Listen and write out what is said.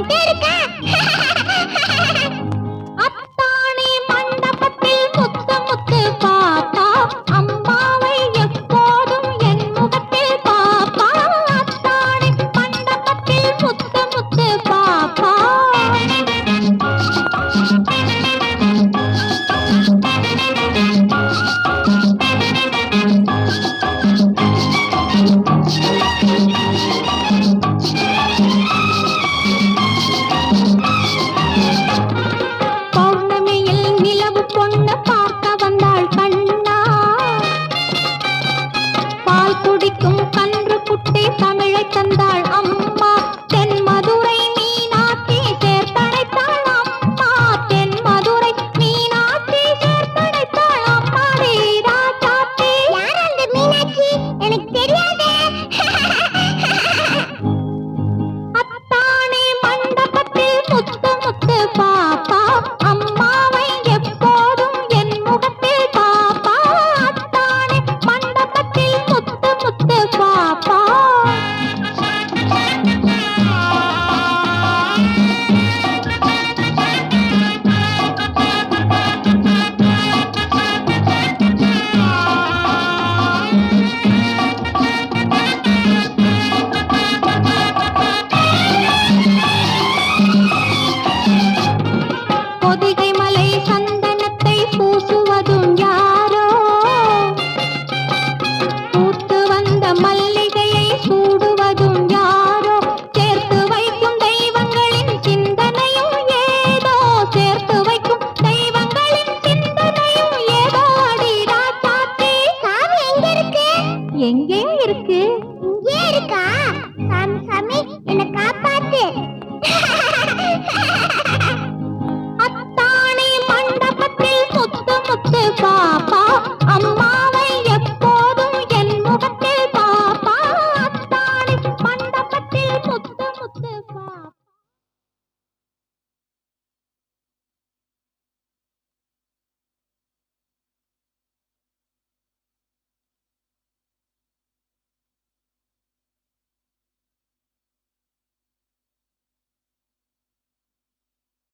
ಗಂಟೆ பால் குடிக்கும் கன்று குட்டி தமிழை தந்தாள் அம்மா